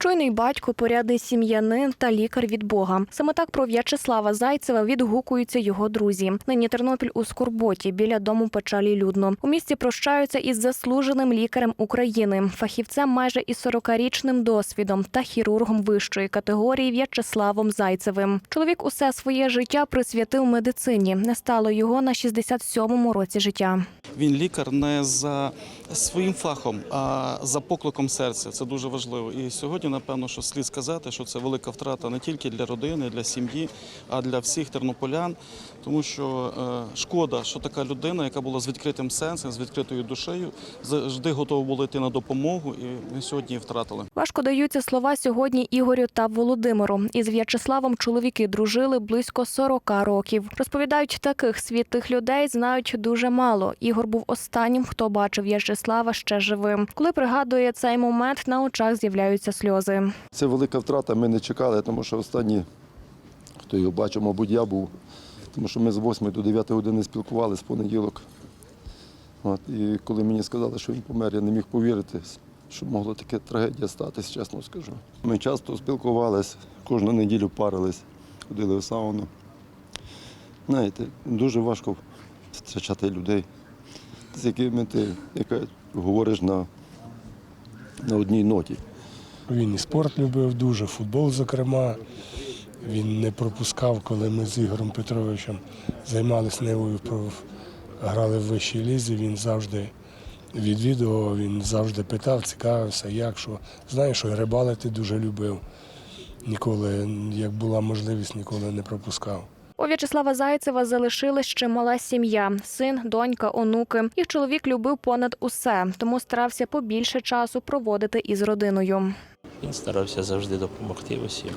Чуйний батько, порядний сім'янин та лікар від Бога. Саме так про В'ячеслава Зайцева відгукуються його друзі. Нині Тернопіль у скорботі біля дому печалі людно. У місті прощаються із заслуженим лікарем України, фахівцем майже із 40-річним досвідом та хірургом вищої категорії В'ячеславом Зайцевим. Чоловік усе своє життя присвятив медицині. Не стало його на 67-му році життя. Він лікар не за своїм фахом, а за покликом серця. Це дуже важливо. І сьогодні, напевно, що слід сказати, що це велика втрата не тільки для родини, для сім'ї, а для всіх тернополян. Тому що е, шкода, що така людина, яка була з відкритим сенсом, з відкритою душею, завжди готова була йти на допомогу, і ми сьогодні її втратили. Важко даються слова сьогодні Ігорю та Володимиру. Із В'ячеславом чоловіки дружили близько 40 років. Розповідають, таких світлих людей знають дуже мало. Ігор був останнім, хто бачив В'ячеслава ще живим. Коли пригадує цей момент, на очах з'являються сльози. Це велика втрата, ми не чекали, тому що останні, хто його бачив, мабуть, я був. Тому що ми з 8 до 9 години спілкувалися в понеділок. От, і коли мені сказали, що він помер, я не міг повірити, що могла така трагедія статись, чесно скажу. Ми часто спілкувалися, кожну неділю парились, ходили в сауну. Знаєте, дуже важко втрачати людей, з якими ти яка, говориш на, на одній ноті. Він і спорт любив дуже, футбол, зокрема. Він не пропускав, коли ми з Ігорем Петровичем займалися Невою, грали в вищій лізі. Він завжди відвідував, він завжди питав, цікавився, як що. Знаю, що рибалити дуже любив. Ніколи, як була можливість, ніколи не пропускав. У В'ячеслава Зайцева залишилась ще мала сім'я: син, донька, онуки. Їх чоловік любив понад усе, тому старався побільше часу проводити із родиною. Він старався завжди допомогти усім.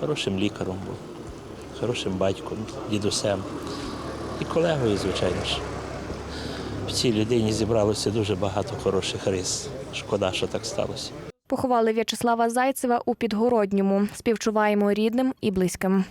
Хорошим лікарем був, хорошим батьком, дідусем і колегою, звичайно ж. В цій людині зібралося дуже багато хороших рис. Шкода, що так сталося. Поховали В'ячеслава Зайцева у Підгородньому. Співчуваємо рідним і близьким.